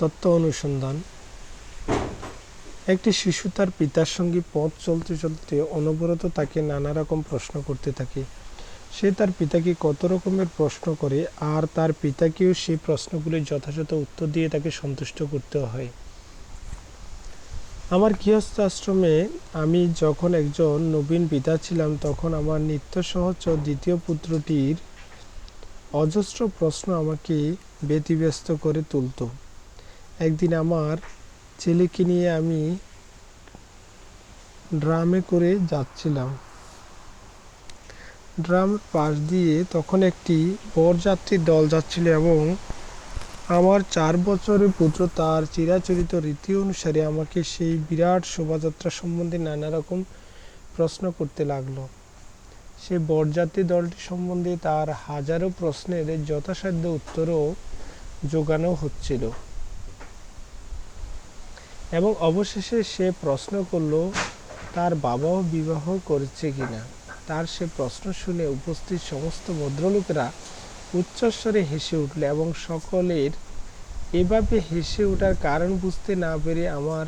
তত্ত্ব অনুসন্ধান। একটি শিশু তার পিতার সঙ্গে পথ চলতে চলতে অনবরত তাকে নানা রকম প্রশ্ন করতে থাকে। সে তার পিতাকে কত রকমের প্রশ্ন করে আর তার পিতাকেও সেই প্রশ্নগুলির যথাযথ উত্তর দিয়ে তাকে সন্তুষ্ট করতে হয়। আমার গৃহস্থ আশ্রমে আমি যখন একজন নবীন পিতা ছিলাম, তখন আমার নিত্য সহজ দ্বিতীয় পুত্রটির অজস্র প্রশ্ন আমাকে ব্যতিব্যস্ত করে তুলত। একদিন আমার ছেলেকে নিয়ে আমি ড্রামে করে যাচ্ছিলাম। ড্রামের পাশ দিয়ে তখন একটি বরযাত্রীর দল যাচ্ছিল এবং আমার চার বছরের পুত্র তার চিরাচরিত রীতি অনুসারে আমাকে সেই বিরাট শোভাযাত্রা সম্বন্ধে নানা রকম প্রশ্ন করতে লাগল। সে বরযাত্রী দলটি সম্বন্ধে তার হাজারো প্রশ্নের যথাসাধ্য উত্তরও জোগানো হচ্ছিল। এবং অবশেষে সে প্রশ্ন করল, তার বাবাও বিবাহ করেছে কিনা তার সে প্রশ্ন শুনে উপস্থিত সমস্ত ভদ্রলোকেরা উচ্চস্বরে হেসে উঠল এবং সকলের এভাবে হেসে ওঠার কারণ বুঝতে না পেরে আমার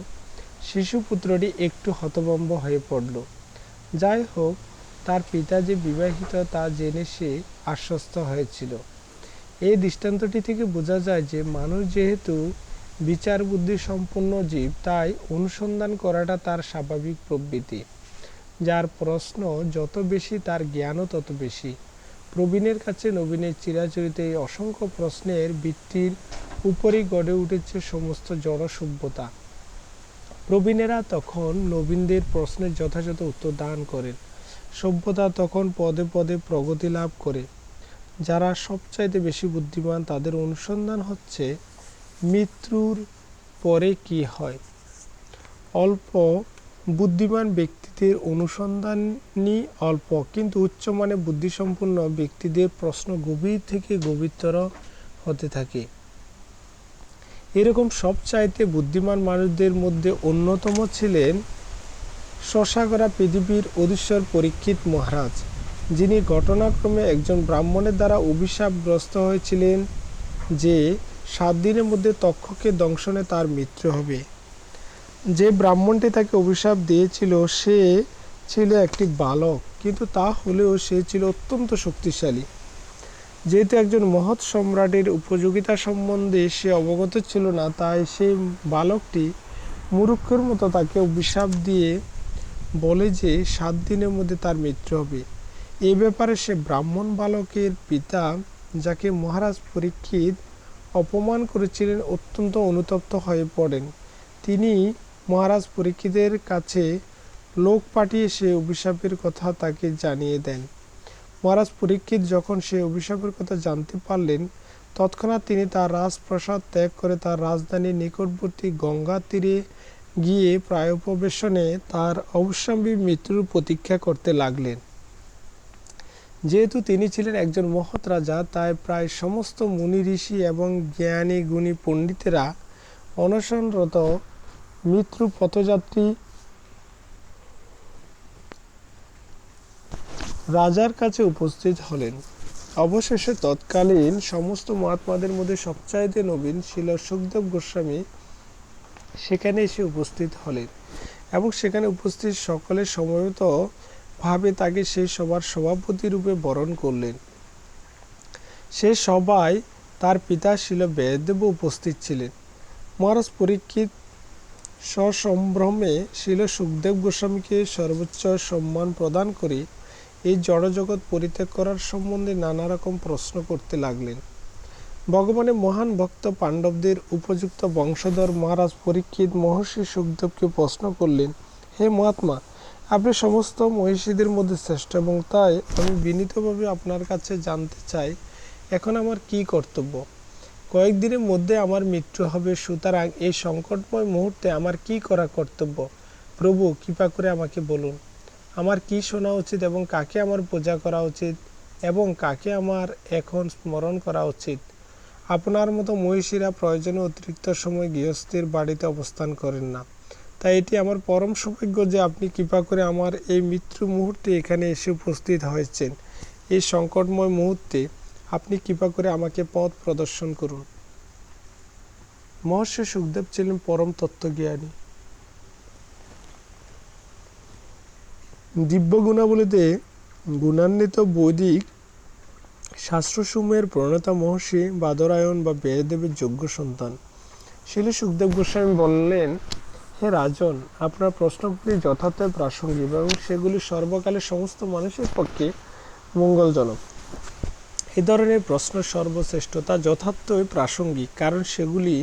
শিশুপুত্রটি একটু হতভম্ব হয়ে পড়ল। যাই হোক, তার পিতা যে বিবাহিত তা জেনে সে আশ্বস্ত হয়েছিল। এই দৃষ্টান্তটি থেকে বোঝা যায় যে মানুষ যেহেতু বিচার বুদ্ধি জীব তাই অনুসন্ধান করাটা তার স্বাভাবিক প্রবৃত্তি। যার প্রশ্ন, যত বেশি তার জ্ঞানও তত বেশি। প্রবীণের কাছে নবীনের চিরাচরিত এই অসংখ্য প্রশ্নের ভিত্তির উপরই গড়ে উঠেছে সমস্ত জড় সভ্যতা প্রবীণেরা তখন নবীনদের প্রশ্নের যথাযথ উত্তর দান করেন। সভ্যতা তখন পদে পদে প্রগতি লাভ করে। যারা সবচাইতে বেশি বুদ্ধিমান, তাদের অনুসন্ধান হচ্ছে মৃত্যুর পরে কি হয়? অল্প বুদ্ধিমান ব্যক্তিদের অনুসন্ধানই অল্প, কিন্তু উচ্চমানের বুদ্ধিসম্পন্ন ব্যক্তিদের প্রশ্ন গভীর থেকে গভীরতর হতে থাকে। এরকম সবচাইতে বুদ্ধিমান মানুষদের মধ্যে অন্যতম ছিলেন শশাগরা পৃথিবীর অধীশ্বর পরীক্ষিত মহারাজ, যিনি ঘটনাক্রমে একজন ব্রাহ্মণের দ্বারা অভিশাপগ্রস্ত হয়েছিলেন যে সাত দিনের মধ্যে তক্ষকে দংশনে তার মৃত্যু হবে। যে ব্রাহ্মণটি তাকে অভিশাপ দিয়েছিল, সে ছিল একটি বালক, কিন্তু তা হলেও সে ছিল অত্যন্ত শক্তিশালী। যেহেতু একজন মহৎ সম্রাটের উপযোগিতা সম্বন্ধে সে অবগত ছিল না, তাই সেই বালকটি মূর্খের মতো তাকে অভিশাপ দিয়ে বলে যে সাত দিনের মধ্যে তার মৃত্যু হবে। এ ব্যাপারে সে ব্রাহ্মণ বালকের পিতা, যাকে মহারাজ পরীক্ষিত অপমান করেছিলেন অত্যন্ত অনুতপ্ত হয়ে পড়েন। তিনি মহারাজ পরীক্ষিতের কাছে লোক পাঠিয়ে সে অভিশাপের কথা তাকে জানিয়ে দেন। মহারাজ পরীক্ষিত যখন সে অভিশাপের কথা জানতে পারলেন, তৎক্ষণাৎ তিনি তার রাজপ্রাসাদ ত্যাগ করে তার রাজধানীর নিকটবর্তী গঙ্গা তীরে গিয়ে প্রায়োপবেশনে তার অবশ্যম্বী মৃত্যুর প্রতীক্ষা করতে লাগলেন। যেহেতু তিনি ছিলেন একজন মহৎ রাজা, তাই প্রায় সমস্ত মুনি ঋষি এবং জ্ঞানী গুণী পণ্ডিতেরা অনশনরত মৃত্যু পথযাত্রী রাজার কাছে উপস্থিত হলেন। অবশেষে তৎকালীন সমস্ত মহাত্মাদের মধ্যে সবচাইতে নবীন ছিল সুখদেব গোস্বামী। সেখানে এসে উপস্থিত হলেন এবং সেখানে উপস্থিত সকলের সময়ত ভাবে তাকে সেই সবার সভাপতি রূপে বরণ করলেন। সে সবাই তার পিতা ছিল বেদদেব উপস্থিত ছিলেন। মহারাজ পরীক্ষিত সসম্ভ্রমে ছিল সুখদেব গোস্বামীকে সর্বোচ্চ সম্মান প্রদান করে এই জড়জগৎ পরিত্যাগ করার সম্বন্ধে নানা রকম প্রশ্ন করতে লাগলেন। ভগবানের মহান ভক্ত পাণ্ডবদের উপযুক্ত বংশধর মহারাজ পরীক্ষিত মহর্ষি সুখদেবকে প্রশ্ন করলেন, হে মহাত্মা আপনি সমস্ত মহিষীদের মধ্যে শ্রেষ্ঠ এবং তাই আমি বিনীতভাবে আপনার কাছে জানতে চাই, এখন আমার কি কর্তব্য? কয়েকদিনের মধ্যে আমার মৃত্যু হবে, সুতরাং এই সংকটময় মুহূর্তে আমার কি করা কর্তব্য? প্রভু, কৃপা করে আমাকে বলুন, আমার কি শোনা উচিত এবং কাকে আমার পূজা করা উচিত এবং কাকে আমার এখন স্মরণ করা উচিত? আপনার মতো মহিষীরা প্রয়োজনে অতিরিক্ত সময় গৃহস্থের বাড়িতে অবস্থান করেন না। তাই এটি আমার পরম সৌভাগ্য যে আপনি কৃপা করে আমার এই মৃত্যু মুহূর্তে এখানে এসে উপস্থিত হয়েছেন। এই সংকটময় মুহূর্তে আপনি কৃপা করে আমাকে পথ প্রদর্শন করুন। মহর্ষি সুখদেব ছিলেন পরম তত্ত্বজ্ঞানী। দিব্য গুণাবলীতে গুণান্বিত বৈদিক শাস্ত্রসমূহের প্রণেতা মহর্ষি বাদরায়ণ বা ব্যাসদেবের যোগ্য সন্তান। শিল সুখদেব গোস্বামী বললেন হে রাজন, আপনার প্রশ্নগুলি যথার্থ প্রাসঙ্গিক এবং সেগুলি সর্বকালের সমস্ত মানুষের পক্ষে মঙ্গলজনক। এ ধরনের প্রশ্ন সর্বশ্রেষ্ঠ তা যথার্থই প্রাসঙ্গিক, কারণ সেগুলি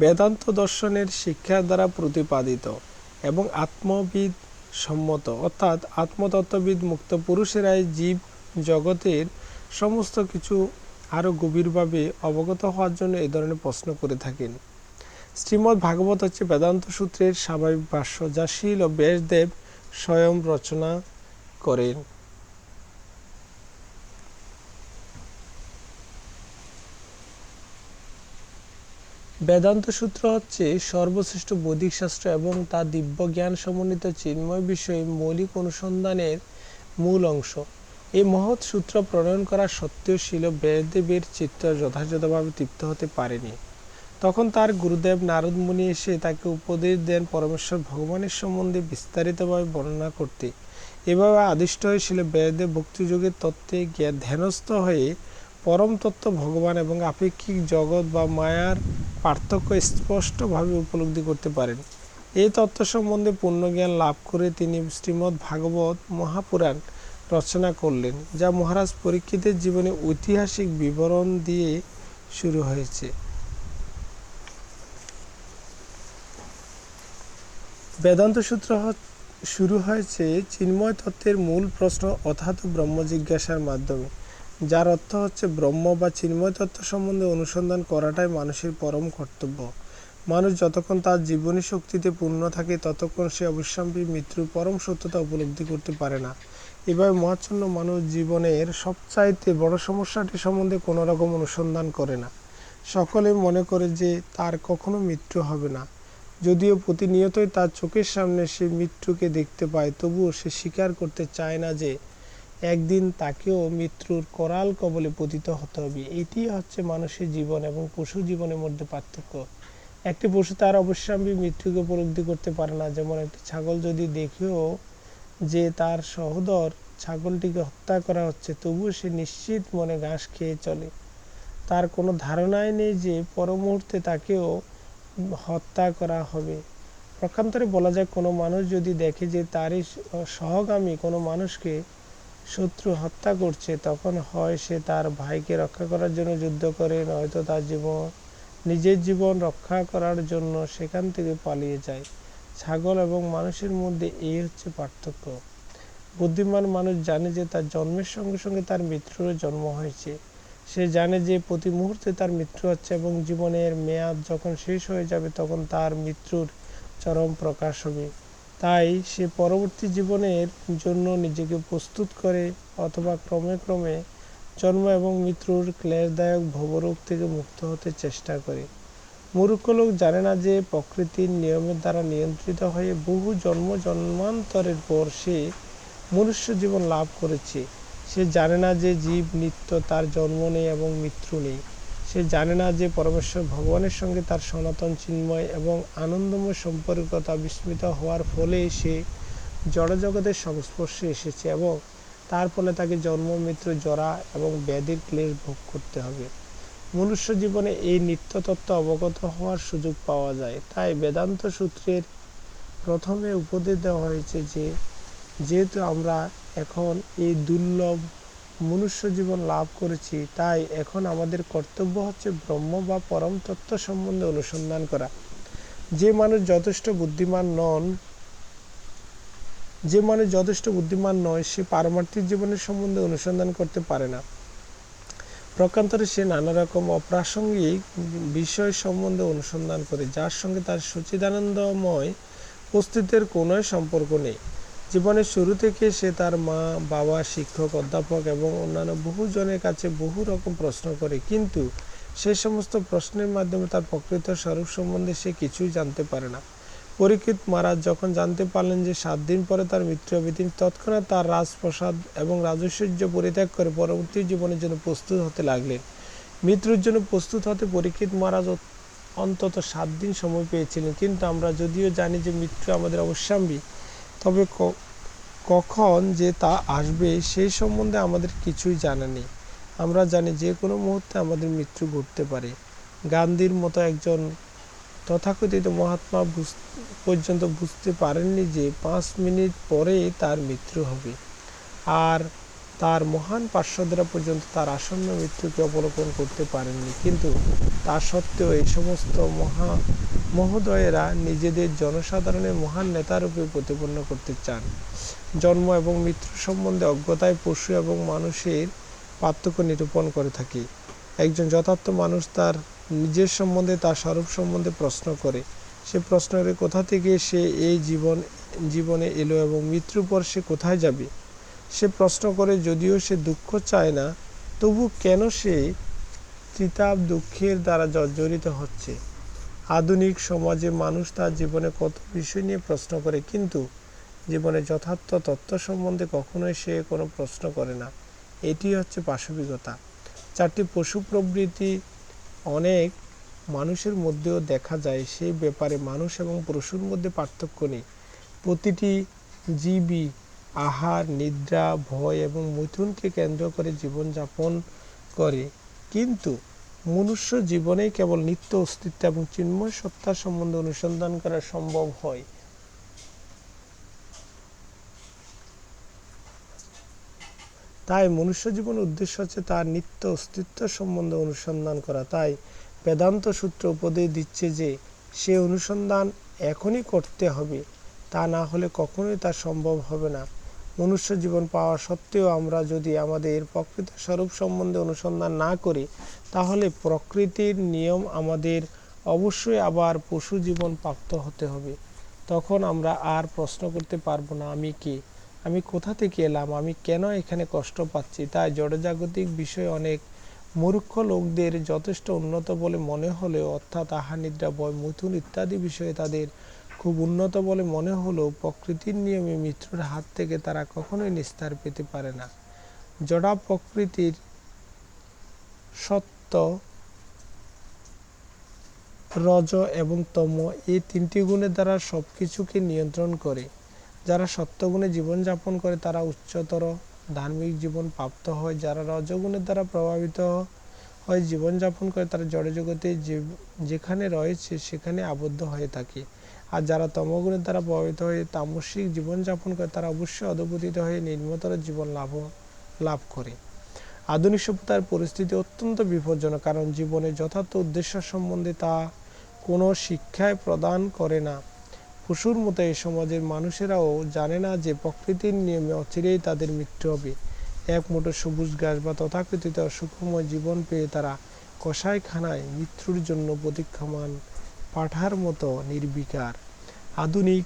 বেদান্ত দর্শনের শিক্ষা দ্বারা প্রতিপাদিত এবং আত্মবিদ সম্মত অর্থাৎ আত্মতত্ত্ববিদ, মুক্ত পুরুষেরাই জীব জগতের সমস্ত কিছু আরও গভীরভাবে অবগত হওয়ার জন্য এ ধরনের প্রশ্ন করে থাকেন। শ্রীমদ্ ভাগবত হচ্ছে বেদান্ত সূত্রের স্বাভাবিক ভাষ্য, যা শীল ও ব্যাসদেব স্বয়ং রচনা করেন। বেদান্ত সূত্র হচ্ছে সর্বশ্রেষ্ঠ বৈদিক শাস্ত্র এবং তা দিব্য জ্ঞান সমন্বিত চিন্ময় বিষয়ে মৌলিক অনুসন্ধানের মূল অংশ। এই মহৎ সূত্র প্রণয়ন করা সত্ত্বেও ছিল ব্যাসদেবের চিত্ত যথাযথভাবে তৃপ্ত হতে পারেনি। তখন তার গুরুদেব নারদ মুনি এসে তাকে উপদেশ দেন পরমেশ্বর ভগবানের সম্বন্ধে বিস্তারিতভাবে বর্ণনা করতে। এভাবে আদিষ্ট হয়েছিল ব্যাসদেব ভক্তিযোগের তত্ত্বে জ্ঞান ধ্যানস্থ হয়ে পরম তত্ত্ব ভগবান এবং আপেক্ষিক জগৎ বা মায়ার পার্থক্য স্পষ্টভাবে উপলব্ধি করতে পারেন। এই তত্ত্ব সম্বন্ধে পূর্ণজ্ঞান লাভ করে তিনি শ্রীমদ্ ভাগবত মহাপুরাণ রচনা করলেন, যা মহারাজ পরীক্ষিতের জীবনে ঐতিহাসিক বিবরণ দিয়ে শুরু হয়েছে। বেদান্ত সূত্র শুরু হয়েছে চিন্ময় তত্ত্বের মূল প্রশ্ন অথাত ব্রহ্ম জিজ্ঞাসার মাধ্যমে, যার অর্থ হচ্ছে ব্রহ্ম বা চিন্ময় তত্ত্ব সম্বন্ধে অনুসন্ধান করাটাই মানুষের পরম কর্তব্য। মানুষ যতক্ষণ তার জীবনী শক্তিতে পূর্ণ থাকে, ততক্ষণ সে অবশ্যম্পী মৃত্যুর পরম সত্যতা উপলব্ধি করতে পারে না। এভাবে মহাচ্ছন্ন মানুষ জীবনের সবচাইতে বড় সমস্যাটি সম্বন্ধে কোনো রকম অনুসন্ধান করে না। সকলে মনে করে যে তার কখনো মৃত্যু হবে না। যদিও প্রতিনিয়তই তার চোখের সামনে সে মৃত্যুকে দেখতে পায়, তবুও সে স্বীকার করতে চায় না যে একদিন তাকেও মৃত্যুর করাল কবলে পতিত হতে হবে। এটি হচ্ছে মানুষের জীবন এবং পশু জীবনের মধ্যে পার্থক্য। একটি পশু তার অবশ্যম্বী মৃত্যুকে উপলব্ধি করতে পারে না। যেমন একটি ছাগল যদি দেখেও যে তার সহোদর ছাগলটিকে হত্যা করা হচ্ছে, তবুও সে নিশ্চিত মনে ঘাস খেয়ে চলে। তার কোনো ধারণাই নেই যে পর মুহূর্তে তাকেও হত্যা করা হবে। প্রকান্তরে বলা যায়, কোনো মানুষ যদি দেখে যে তারই সহগামী কোনো মানুষকে শত্রু হত্যা করছে, তখন হয় সে তার ভাইকে রক্ষা করার জন্য যুদ্ধ করে, নয়তো তার জীবন, নিজের জীবন রক্ষা করার জন্য সেখান থেকে পালিয়ে যায়। ছাগল এবং মানুষের মধ্যে এই হচ্ছে পার্থক্য। বুদ্ধিমান মানুষ জানে যে তার জন্মের সঙ্গে সঙ্গে তার মৃত্যুরও জন্ম হয়েছে। সে জানে যে প্রতি মুহূর্তে তার মৃত্যু হচ্ছে এবং জীবনের মেয়াদ যখন শেষ হয়ে যাবে তখন তার মৃত্যুর চরম প্রকাশ হবে। তাই সে পরবর্তী জীবনের জন্য নিজেকে প্রস্তুত করে অথবা ক্রমে ক্রমে জন্ম এবং মৃত্যুর ক্লেশদায়ক ভবরূপ থেকে মুক্ত হতে চেষ্টা করে। মূর্খ লোক জানে না যে প্রকৃতির নিয়মের দ্বারা নিয়ন্ত্রিত হয়ে বহু জন্ম জন্মান্তরের পর সে মনুষ্য জীবন লাভ করেছে। সে জানে না যে জীব, নিত্য তার জন্ম নেই এবং মৃত্যু নেই। সে জানে না যে পরমেশ্বর ভগবানের সঙ্গে তার সনাতন চিন্ময় এবং আনন্দময় সম্পর্কতা বিস্মিত হওয়ার ফলে সে জড়জগতের সংস্পর্শে এসেছে এবং তার ফলে তাকে জন্ম, মৃত্যু, জরা এবং ব্যাধির ক্লেশ ভোগ করতে হবে। মনুষ্য জীবনে এই নিত্য তত্ত্ব অবগত হওয়ার সুযোগ পাওয়া যায়। তাই বেদান্ত সূত্রের প্রথমে উপদেশ দেওয়া হয়েছে যে, যেহেতু আমরা এখন এই দুর্লভ মনুষ্য জীবন লাভ করেছি, তাই এখন আমাদের কর্তব্য হচ্ছে ব্রহ্ম বা পরম তত্ত্ব সম্বন্ধে অনুসন্ধান করা। যে মানুষ যথেষ্ট বুদ্ধিমান নন, যে মানুষ যথেষ্ট বুদ্ধিমান নয়, সে পারমার্থিক জীবনের সম্বন্ধে অনুসন্ধান করতে পারে না। প্রকান্তরে সে নানা রকম অপ্রাসঙ্গিক বিষয় সম্বন্ধে অনুসন্ধান করে, যার সঙ্গে তার সচিদানন্দময় অস্তিত্বের কোনো সম্পর্ক নেই। জীবনের শুরু থেকে সে তার মা, বাবা, শিক্ষক, অধ্যাপক এবং অন্যান্য বহু জনের কাছে বহু রকম প্রশ্ন করে। কিন্তু সে সমস্ত প্রশ্নের মাধ্যমে তার প্রকৃত স্বরূপ সম্বন্ধে সে কিছুই জানতে পারে না। পরীক্ষিত মহারাজ যখন জানতে পারলেন যে সাত দিন পরে তার মৃত্যু হবে, তিনি তৎক্ষণাৎ তার রাজপ্রসাদ এবং রাজৈশ্বর্য পরিত্যাগ করে পরবর্তী জীবনের জন্য প্রস্তুত হতে লাগলেন। মৃত্যুর জন্য প্রস্তুত হতে পরীক্ষিত মহারাজ অন্তত সাত দিন সময় পেয়েছিলেন। কিন্তু আমরা যদিও জানি যে মৃত্যু আমাদের অবশ্যম্বী তবে কখন যে তা আসবে সেই সম্বন্ধে আমাদের কিছুই জানা নেই। আমরা জানি যে কোনো মুহূর্তে আমাদের মৃত্যু ঘটতে পারে। গান্ধীর মতো একজন তথাকথিত মহাত্মা পর্যন্ত বুঝতে পারেননি যে পাঁচ মিনিট পরে তার মৃত্যু হবে। আর তার মহান পার্শ্বদরা পর্যন্ত তার আসন্ন মৃত্যুকে অবলোকন করতে পারেননি। কিন্তু তা সত্ত্বেও এই সমস্ত মহা মহোদয়েরা নিজেদের জনসাধারণের মহান নেতারূপে প্রতিপন্ন করতে চান। জন্ম এবং মৃত্যু সম্বন্ধে অজ্ঞতায় পশু এবং মানুষের পার্থক্য নিরূপণ করে থাকে। একজন যথার্থ মানুষ তার নিজের সম্বন্ধে, তার স্বরূপ সম্বন্ধে প্রশ্ন করে। সে প্রশ্ন করে, কোথা থেকে সে এই জীবন, জীবনে এলো এবং মৃত্যুর পর সে কোথায় যাবে? সে প্রশ্ন করে, যদিও সে দুঃখ চায় না, তবু কেন সে ত্রিতাপ দুঃখের দ্বারা জর্জরিত হচ্ছে? আধুনিক সমাজে মানুষ তার জীবনে কত বিষয় নিয়ে প্রশ্ন করে, কিন্তু জীবনে যথার্থ তত্ত্ব সম্বন্ধে কখনোই সে কোনো প্রশ্ন করে না। এটি হচ্ছে পাশবিকতা। চারটি পশু প্রবৃত্তি অনেক মানুষের মধ্যেও দেখা যায়, সেই ব্যাপারে মানুষ এবং পশুর মধ্যে পার্থক্য নেই। প্রতিটি জীবই আহার, নিদ্রা, ভয় এবং মৈথুনকে কেন্দ্র করে জীবনযাপন করে। কিন্তু মনুষ্য জীবনে কেবল নিত্য অস্তিত্ব এবং চিন্ময় সত্তার সম্বন্ধে অনুসন্ধান করা সম্ভব হয়। তাই মনুষ্য জীবনের উদ্দেশ্য হচ্ছে তার নিত্য অস্তিত্ব সম্বন্ধে অনুসন্ধান করা। তাই বেদান্ত সূত্র উপদেশ দিচ্ছে যে, সে অনুসন্ধান এখনই করতে হবে, তা না হলে কখনোই তা সম্ভব হবে না। মনুষ্য জীবন পাওয়া সত্ত্বেও আমরা যদি আমাদের প্রকৃত স্বরূপ সম্বন্ধে অনুসন্ধান না করি, তাহলে প্রকৃতির নিয়ম আমাদের অবশ্যই আবার পশু জীবন প্রাপ্ত হতে হবে। তখন আমরা আর প্রশ্ন করতে পারব না, আমি কে? আমি কোথা থেকে এলাম? আমি কেন এখানে কষ্ট পাচ্ছি? তাই জড়জাগতিক বিষয়ে অনেক মূর্খ লোকদের যথেষ্ট উন্নত বলে মনে হলেও অর্থাৎ আহার, নিদ্রা, বয়, মৈথুন ইত্যাদি বিষয়ে তাদের খুব উন্নত বলে মনে হলেও প্রকৃতির নিয়মে মৃত্যুর হাত থেকে তারা কখনোই নিস্তার পেতে পারে না। জড়া প্রকৃতির সত্য, রজ এবং তম এই তিনটি গুণের দ্বারা সব কিছুকে নিয়ন্ত্রণ করে। যারা সত্যগুণে জীবনযাপন করে, তারা উচ্চতর ধার্মিক জীবন প্রাপ্ত হয়। যারা রজগুণের দ্বারা প্রভাবিত হয়, জীবনযাপন করে, তারা জড়জগতে যেখানে রয়েছে, সেখানে আবদ্ধ হয়ে থাকে। আর যারা তমগুণের দ্বারা প্রভাবিত হয়ে তামসিক জীবনযাপন করে, তারা অবশ্যই অধপতিত হয়ে নির্মতর জীবন লাভ লাভ করে। আধুনিক সভ্যতার পরিস্থিতি অত্যন্ত বিপজ্জনক, কারণ জীবনের যথার্থ উদ্দেশ্য সম্বন্ধে তা কোনো শিক্ষায় প্রদান করে না। পশুর মতো এই সমাজের মানুষেরাও জানে না যে প্রকৃতির নিয়মে অচিরেই তাদের মৃত্যু হবে। এক মুঠো সবুজ ঘাস বা তথাকথিত সুখময় জীবন পেয়ে তারা কষাইখানায় মৃত্যুর জন্য প্রতীক্ষমান পাঠার মতো নির্বিকার। আধুনিক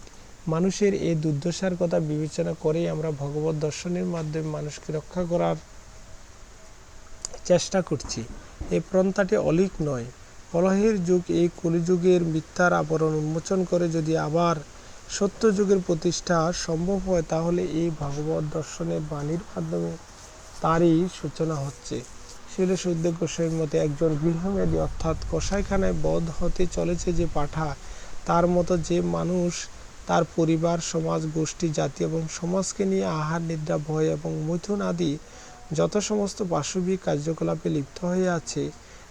মানুষের এই দুর্দশার কথা বিবেচনা করেই আমরা ভগবত দর্শনের মাধ্যমে মানুষকে রক্ষা করার চেষ্টা করছি। এই প্রন্থাটি অলিক নয়। কলহের যুগ এই কলিযুগের মিথ্যার আবরণ উন্মোচন করে যদি আবার সত্য যুগের প্রতিষ্ঠা সম্ভব হয়, তাহলে এই ভগবত দর্শনের বাণীর মাধ্যমে তারই সূচনা হচ্ছে। শিল শুদ্ধ গোস্বামীর মতে একজন গৃহমেদী অর্থাৎ কসাইখানায় বধ হতে চলেছে যে পাঠা, তার মতো যে মানুষ তার পরিবার, সমাজ, গোষ্ঠী, জাতি এবং সমাজকে নিয়ে আহার, নিদ্রা, ভয় এবং মৈথুন আদি যত সমস্ত পাশবিক কার্যকলাপে লিপ্ত হয়ে আছে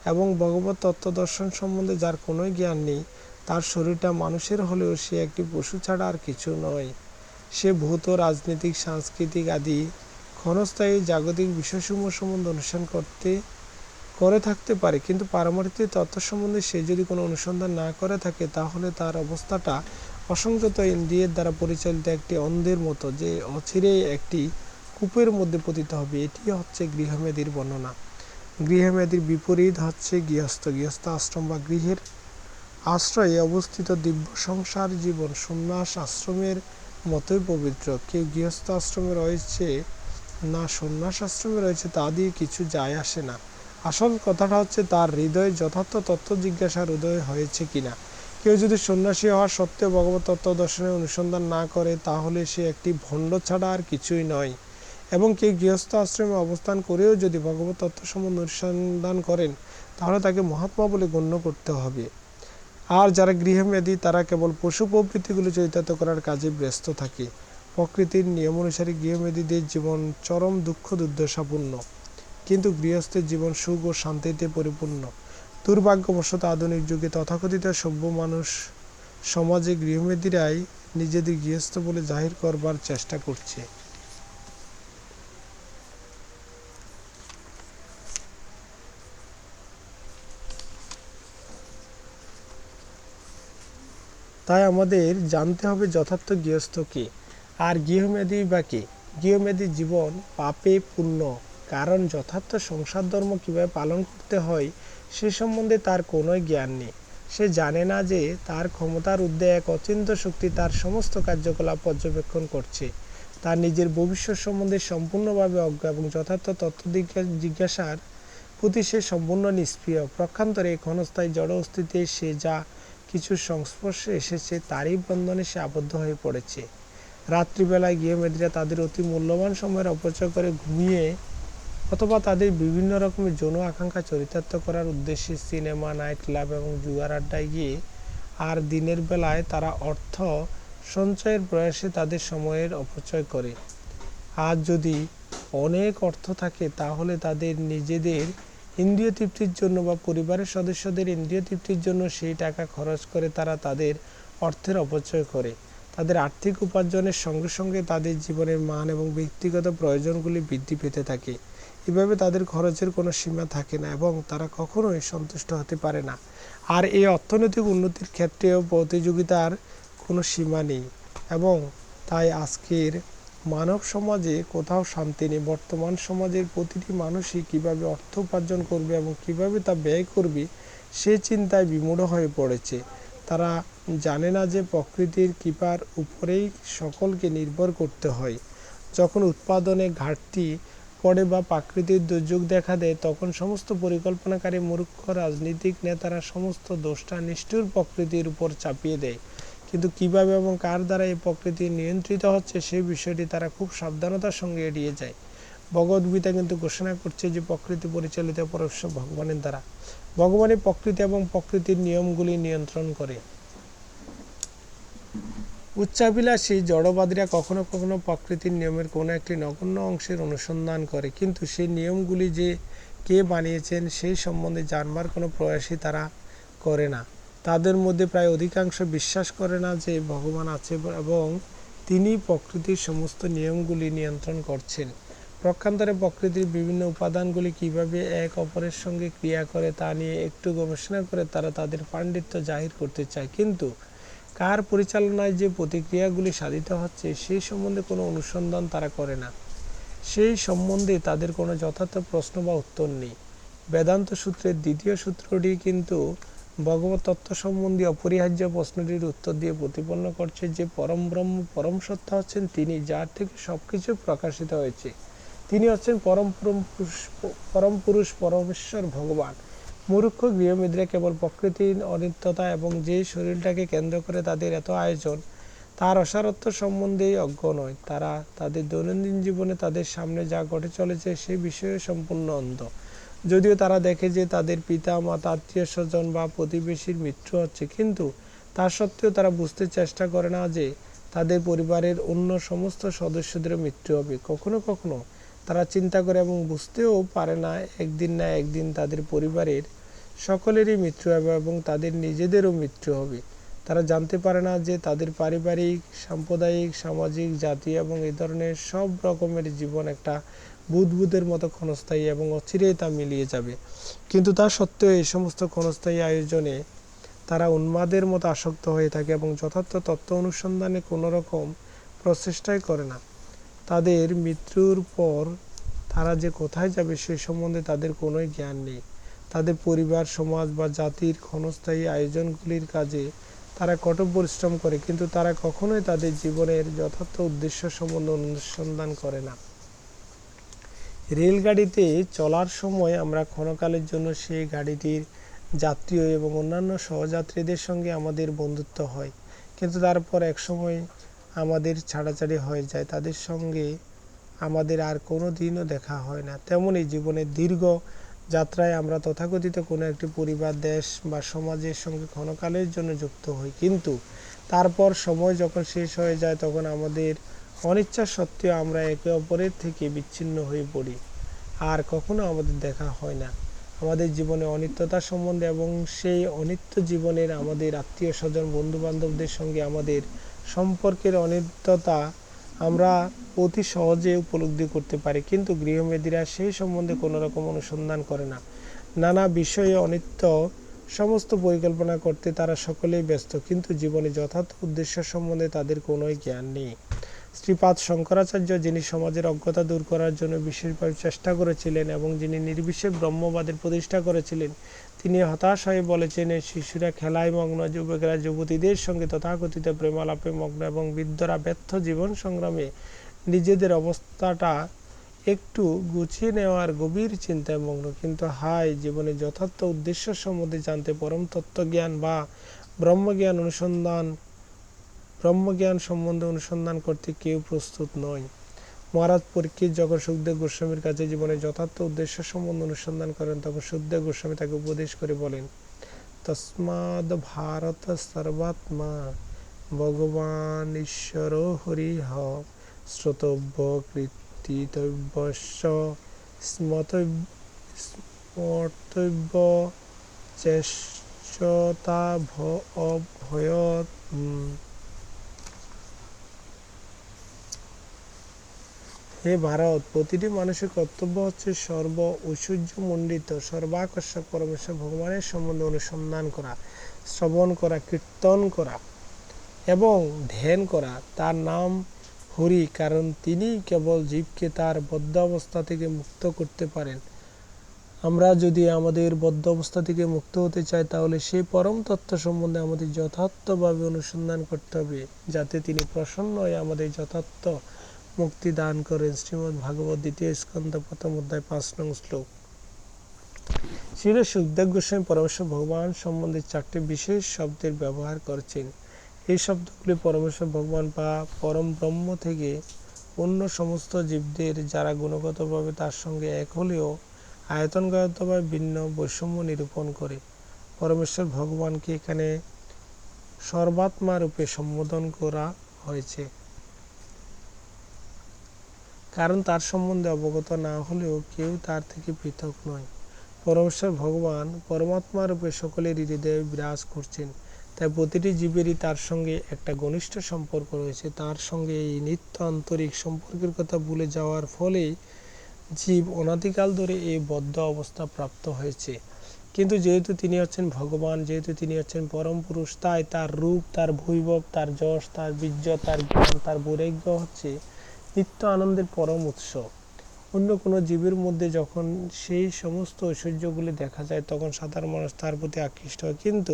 এবং ভগবত তত্ত্ব দর্শন সম্বন্ধে যার কোনোই জ্ঞান নেই, তার শরীরটা মানুষের হলেও সে একটি পশু ছাড়া আর কিছু নয়। সে ভূত, রাজনৈতিক, সাংস্কৃতিক আদি ক্ষণস্থায়ী জাগতিক বিষয়সমূহ সম্বন্ধে অনুসরণ করতে, করে থাকতে পারে, কিন্তু পারমার্থিক তত্ত্ব সম্বন্ধে সে যদি কোনো অনুসন্ধান না করে থাকে, তাহলে তার অবস্থাটা অসংযত ইন্দ্রিয়ের দ্বারা পরিচালিত একটি অন্ধের মতো, যে অচিরেই একটি কূপের মধ্যে পতিত হবে। এটি হচ্ছে গৃহমেদির বর্ণনা। গৃহমেদির বিপরীত হচ্ছে গৃহস্থ। গৃহস্থ আশ্রম বা গৃহের আশ্রয়ে অবস্থিত দিব্য সংসার জীবন, সন্ন্যাস আশ্রমের মতোই পবিত্র। কেউ গৃহস্থ আশ্রমে রয়েছে না সন্ন্যাস আশ্রমে রয়েছে তা দিয়ে কিছু যায় আসে না। আসল কথাটা হচ্ছে তার হৃদয়ে যথার্থ তত্ত্ব জিজ্ঞাসার উদয় হয়েছে কিনা। কেউ যদি সন্ন্যাসী হওয়ার সত্ত্বেও ভগবত তত্ত্ব দর্শনে অনুসন্ধান না করে, তাহলে সে একটি ভণ্ড ছাড়া আর কিছুই নয়। এবং কেউ গৃহস্থ আশ্রমে অবস্থান করেও যদি ভগবত তত্ত্ব সম্বন্ধে অনুসন্ধান করেন, তাহলে তাকে মহাত্মা বলে গণ্য করতে হবে। আর যারা গৃহমেধী তারা কেবল পশু প্রবৃত্তিগুলো চরিতার্থ করার কাজে ব্যস্ত থাকে। প্রকৃতির নিয়ম অনুসারে গৃহমেধীদের জীবন চরম দুঃখ দুর্দশাপূর্ণ। কিন্তু গৃহস্থের জীবন সুখ ও শান্তিতে পরিপূর্ণ। দুর্ভাগ্যবশত আধুনিক যুগে তথাকথিত সভ্য মানুষ সমাজে গৃহমেধীরাই নিজেদের গৃহস্থ বলে জাহির করবার চেষ্টা করছে। তাই আমাদের জানতে হবে যথার্থ গৃহস্থ কে। আর গৃহমেধী বা কে? গৃহমেধী জীবন পাপে পূর্ণ। কারণ যথার্থ সংসার ধর্ম কীভাবে পালন করতে হয়, সে সম্বন্ধে তার কোনো জ্ঞান নেই। সে জানে না যে তার ক্ষমতার ঊর্ধ্বে এক অচিন্ত শক্তি তার সমস্ত কার্যকলাপ পর্যবেক্ষণ করছে। তার নিজের ভবিষ্যৎ সম্বন্ধে সম্পূর্ণভাবে অজ্ঞ এবং যথার্থ তথ্য জিজ্ঞাসার প্রতি সে সম্পূর্ণ নিষ্ক্রিয়। প্রক্ষান্তরে ক্ষণস্থায়ী জড় অস্তিত্বে সে যা কিছু সংস্পর্শে এসেছে, তারই বন্ধনে সে আবদ্ধ হয়ে পড়েছে। রাত্রিবেলায় গৃহমেধীরা তাদের অতি মূল্যবান সময়ের অপচয় করে ঘুমিয়ে অথবা তাদের বিভিন্ন রকমের যৌন আকাঙ্ক্ষা চরিতার্থ করার উদ্দেশ্যে সিনেমা, নাইট ক্লাব এবং জুয়ার আড্ডায় গিয়ে আর দিনের বেলায় তারা অর্থ সঞ্চয়ের প্রয়াসে তাদের সময়ের অপচয় করে। আর যদি অনেক অর্থ থাকে, তাহলে তাদের নিজেদের ইন্দ্রিয় তৃপ্তির জন্য বা পরিবারের সদস্যদের ইন্দ্রিয় তৃপ্তির জন্য সেই টাকা খরচ করে তারা তাদের অর্থের অপচয় করে। তাদের আর্থিক উপার্জনের সঙ্গে সঙ্গে তাদের জীবনের মান এবং ব্যক্তিগত প্রয়োজনগুলি বৃদ্ধি পেতে থাকে। এভাবে তাদের খরচের কোনো সীমা থাকে না এবং তারা কখনোই সন্তুষ্ট হতে পারে না। আর এই অর্থনৈতিক উন্নতির ক্ষেত্রেও প্রতিযোগিতার কোনো সীমা নেই এবং তাই আজকের মানব সমাজে কোথাও শান্তি নেই। বর্তমান সমাজের প্রতিটি মানুষই কীভাবে অর্থ উপার্জন করবে এবং কীভাবে তা ব্যয় করবে, সে চিন্তায় বিমূঢ় হয়ে পড়েছে। তারা জানে না যে প্রকৃতির কৃপার উপরেই সকলকে নির্ভর করতে হয়। যখন উৎপাদনে ঘাটতি পড়ে বা প্রাকৃতিক দুর্যোগ দেখা দেয়, তখন সমস্ত পরিকল্পনাকারী মূর্খ রাজনীতিক নেতারা সমস্ত দোষটা নিষ্ঠুর প্রকৃতির উপর চাপিয়ে দেয়। কিন্তু কীভাবে এবং কার দ্বারা এই প্রকৃতি নিয়ন্ত্রিত হচ্ছে সেই বিষয়টি তারা খুব সাবধানতার সঙ্গে এড়িয়ে যায়। ভগবদ্গীতা কিন্তু ঘোষণা করছে যে প্রকৃতি পরিচালিত পরশ ভগবানের দ্বারা। ভগবানের প্রকৃতি এবং প্রকৃতির নিয়মগুলি নিয়ন্ত্রণ করে। উচ্চাভিলাষী জড়বাদীরা কখনো কখনো প্রকৃতির নিয়মের কোনো একটি নগণ্য অংশের অনুসন্ধান করে, কিন্তু সেই নিয়মগুলি যে কে বানিয়েছেন সেই সম্বন্ধে জানবার কোনো প্রয়াসই তারা করে না। তাদের মধ্যে প্রায় অধিকাংশ বিশ্বাস করে না যে ভগবান আছে এবং তিনি প্রকৃতির সমস্ত নিয়মগুলি নিয়ন্ত্রণ করছেন। প্রক্ষান্তরে প্রকৃতির বিভিন্ন উপাদানগুলি কীভাবে এক অপরের সঙ্গে ক্রিয়া করে তা নিয়ে একটু গবেষণা করে তারা তাদের পাণ্ডিত্য জাহির করতে চায়। কিন্তু কার পরিচালনায় যে প্রতিক্রিয়াগুলি সাধিত হচ্ছে, সেই সম্বন্ধে কোনো অনুসন্ধান তারা করে না। সেই সম্বন্ধে তাদের কোনো যথার্থ প্রশ্ন বা উত্তর নেই। বেদান্ত সূত্রের দ্বিতীয় সূত্রটি কিন্তু ভগবত তত্ত্ব সম্বন্ধে অপরিহার্য প্রশ্নটির উত্তর দিয়ে প্রতিপন্ন করছে যে পরম ব্রহ্ম, পরম সত্তা হচ্ছেন তিনি, যার থেকে সব কিছু প্রকাশিত হয়েছে। তিনি হচ্ছেন পরম পুরুষ পরম পুরুষ পরমেশ্বর ভগবান। মূর্খ, গৃহমিদ্রা কেবল প্রকৃতির অনিত্যতা এবং যে শরীরটাকে কেন্দ্র করে তাদের এত আয়োজন, তার অসারত্ব সম্বন্ধেই অজ্ঞ নয়। তারা তাদের দৈনন্দিন জীবনে তাদের সামনে যা ঘটে চলেছে সে বিষয়ে সম্পূর্ণ অন্ধ। যদিও তারা দেখে যে তাদের পিতা মাতা আত্মীয় স্বজন বা প্রতিবেশীর মৃত্যু হচ্ছে কিন্তু তা সত্ত্বেও তারা বুঝতে চেষ্টা করে না যে তাদের পরিবারের অন্য সমস্ত সদস্যদেরও মৃত্যু হবে। কখনো কখনো তারা চিন্তা করে এবং বুঝতেও পারে না একদিন না একদিন তাদের পরিবারের সকলেরই মৃত্যু হবে এবং তাদের নিজেদেরও মৃত্যু হবে। তারা জানতে পারে না যে তাদের পারিবারিক, সাম্প্রদায়িক, সামাজিক, জাতি এবং এই ধরনের সব রকমের জীবন একটা বুদবুদের মতো ক্ষণস্থায়ী এবং অচিরেই তা মিলিয়ে যাবে। কিন্তু তা সত্ত্বেও এই সমস্ত ক্ষণস্থায়ী আয়োজনে তারা উন্মাদের মতো আসক্ত হয়ে থাকে এবং যথার্থ তত্ত্ব অনুসন্ধানে কোনো রকম প্রচেষ্টাই করে না। তাদের মৃত্যুর পর তারা যে কোথায় যাবে সেই সম্বন্ধে তাদের কোনোই জ্ঞান নেই। তাদের পরিবার, সমাজ বা জাতির ক্ষণস্থায়ী আয়োজনগুলির কাজে তারা কঠোর পরিশ্রম করে, কিন্তু তারা কখনোই তাদের জীবনের যথার্থ উদ্দেশ্য সম্বন্ধে অনুসন্ধান করে না। রেলগাড়িতে চলার সময় আমরা ক্ষণকালের জন্য সেই গাড়িটির যাত্রী এবং অন্যান্য সহযাত্রীদের সঙ্গে আমাদের বন্ধুত্ব হয়, কিন্তু তারপর এক সময় আমাদের ছাড়াছাড়ি হয়ে যায়, তাদের সঙ্গে আমাদের আর কোনো দিনও দেখা হয় না। তেমনই জীবনের দীর্ঘ যাত্রায় আমরা তথাকথিত কোনো একটি পরিবার, দেশ বা সমাজের সঙ্গে ক্ষণকালের জন্য যুক্ত হই। কিন্তু তারপর সময় যখন শেষ হয়ে যায়, তখন আমাদের অনিচ্ছা সত্ত্বেও আমরা একে অপরের থেকে বিচ্ছিন্ন হয়ে পড়ি। আর কখনো আমাদের দেখা হয় না। আমাদের জীবনে অনিত্যতা সম্বন্ধে এবং সেই অনিত্য জীবনের আমাদের আত্মীয় স্বজন বন্ধু বান্ধবদের সঙ্গে আমাদের সম্পর্কের অনিত্যতা আমরা অতি সহজে উপলব্ধি করতে পারি। কিন্তু গৃহমেদীরা সেই সম্বন্ধে কোনো রকম অনুসন্ধান করে না। নানা বিষয়ে অনিত্য সমস্ত পরিকল্পনা করতে তারা সকলেই ব্যস্ত, কিন্তু জীবনে যথার্থ উদ্দেশ্য সম্বন্ধে তাদের কোনো জ্ঞান নেই। শ্রীপাদ শঙ্করাচার্য যিনি সমাজের অজ্ঞতা দূর করার জন্য বিশেষভাবে চেষ্টা করেছিলেন এবং যিনি নির্বিশেষ ব্রহ্মবাদের প্রতিষ্ঠা করেছিলেন তিনি হতাশ হয়ে বলেছেন এই শিশুরা খেলায় মগ্ন, যুবকেরা যুবতীদের সঙ্গে তথাকথিত প্রেমালাপে মগ্ন এবং বৃদ্ধরা ব্যর্থ জীবন সংগ্রামে নিজেদের অবস্থাটা একটু গুছিয়ে নেওয়ার গভীর চিন্তায় মগ্ন। কিন্তু হায়, জীবনে যথার্থ উদ্দেশ্য সম্বন্ধে জানতে পরম তত্ত্বজ্ঞান বা ব্রহ্মজ্ঞান অনুসন্ধান, ব্রহ্মজ্ঞান সম্বন্ধে অনুসন্ধান করতে কেউ প্রস্তুত নয়। মহারাজ পরীক্ষিত যখন সুখদেব গোস্বামীর কাছে জীবনে যথার্থ উদ্দেশ্য সম্বন্ধে অনুসন্ধান করেন, তখন সুখদেব গোস্বামী তাকে উপদেশ করে বলেন তস্মাদ ভারত সর্বাত্মা ভগবান ঈশ্বর হরিহ শ্রোতব্য কৃতিতব্যস্য স্মর্তব্য চেষ্টতা ভ- হে ভারত, প্রতিটি মানুষের কর্তব্য হচ্ছে সর্ব ঐশ্বর্য মণ্ডিত সর্বাকর্ষক পরমেশ্বর ভগবানের সম্বন্ধে অনুসন্ধান করা, শ্রবণ করা, কীর্তন করা এবং ধ্যান করা। তার নাম হরি, কারণ তিনি কেবল জীবকে তার বদ্ধ অবস্থা থেকে মুক্ত করতে পারেন। আমরা যদি আমাদের বদ্ধ অবস্থা থেকে মুক্ত হতে চাই, তাহলে সেই পরম তত্ত্ব সম্বন্ধে আমাদের যথার্থভাবে অনুসন্ধান করতে হবে, যাতে তিনি প্রসন্ন হয়ে আমাদের যথার্থ মুক্তি দান করেন শ্রীমদ্ ভাগবত দ্বিতীয় স্কন্ধ প্রথম অধ্যায় পাঁচ নং শ্লোক। শ্রী সুখদেব গোস্বামী পরমেশ্বর ভগবান সম্বন্ধে চারটি বিশেষ শব্দের ব্যবহার করেছেন। এই শব্দগুলি পরমেশ্বর ভগবান বা পরম ব্রহ্ম থেকে অন্য সমস্ত জীবদের যারা গুণগতভাবে তার সঙ্গে এক হলেও আয়তনগতভাবে ভিন্ন বৈষম্য নিরূপণ করে। পরমেশ্বর ভগবানকে এখানে সর্বাত্মা রূপে সম্বোধন করা হয়েছে। কারণ তার সম্বন্ধে অবগত না হলেও কেউ তার থেকে পৃথক নয়। পরমেশ্বর ভগবান পরমাত্মা রূপে সকলের হৃদয়ে বিরাজ করছেন। তাই প্রতিটি জীবেরই তার সঙ্গে একটা ঘনিষ্ঠ সম্পর্ক রয়েছে। তার সঙ্গে এই নিত্য আন্তরিক সম্পর্কের কথা ভুলে যাওয়ার ফলে জীব অনাদিকাল ধরে এই বদ্ধ অবস্থা প্রাপ্ত হয়েছে। কিন্তু যেহেতু তিনি হচ্ছেন ভগবান, যেহেতু তিনি হচ্ছেন পরম পুরুষ, তাই তার রূপ, তার বৈভব, তার যশ, তার বীর্য, তার জ্ঞান, তার বৈরাগ্য হচ্ছে নিত্য আনন্দের পরম উৎস অন্য কোনো জীবের মধ্যে যখন সেই সমস্ত ঐশ্বর্যগুলি দেখা যায়, তখন সাধারণ মানুষ তার প্রতি আকৃষ্ট হয়। কিন্তু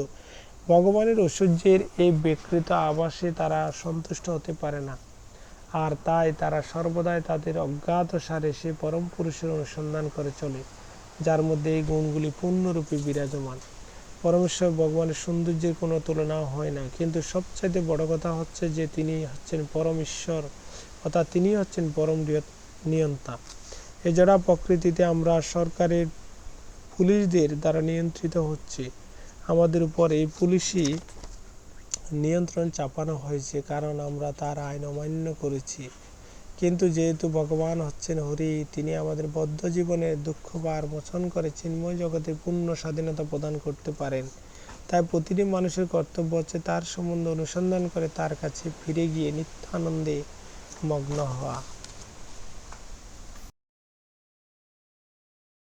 ভগবানের ঐশ্বর্যের এই বিকৃত আবাসে তারা সন্তুষ্ট হতে পারে না। আর তাই তারা সর্বদাই তাদের অজ্ঞাত সারে সে পরম পুরুষের অনুসন্ধান করে চলে, যার মধ্যে এই গুণগুলি পূর্ণরূপে বিরাজমান। পরমেশ্বর ভগবানের সৌন্দর্যের কোনো তুলনা হয় না। কিন্তু সবচাইতে বড় কথা হচ্ছে যে তিনি হচ্ছেন পরম ঈশ্বর অর্থাৎ তিনি হচ্ছেন পরম নিয়ন্তা। এছাড়া প্রকৃতিতে আমরা সরকারের পুলিশদের দ্বারা নিয়ন্ত্রিত হচ্ছে। আমাদের উপর এই পুলিশই নিয়ন্ত্রণ চাপানো হয়েছে, কারণ আমরা তার আইন অমান্য করেছি। কিন্তু যেহেতু ভগবান হচ্ছেন হরি, তিনি আমাদের বদ্ধ জীবনের দুঃখ বার মোচন করে চিন্ময় জগতে পূর্ণ স্বাধীনতা প্রদান করতে পারেন। তাই প্রতিটি মানুষের কর্তব্য হচ্ছে তার সম্বন্ধে অনুসন্ধান করে তার কাছে ফিরে গিয়ে নিত্য আনন্দে মগ্ন হওয়া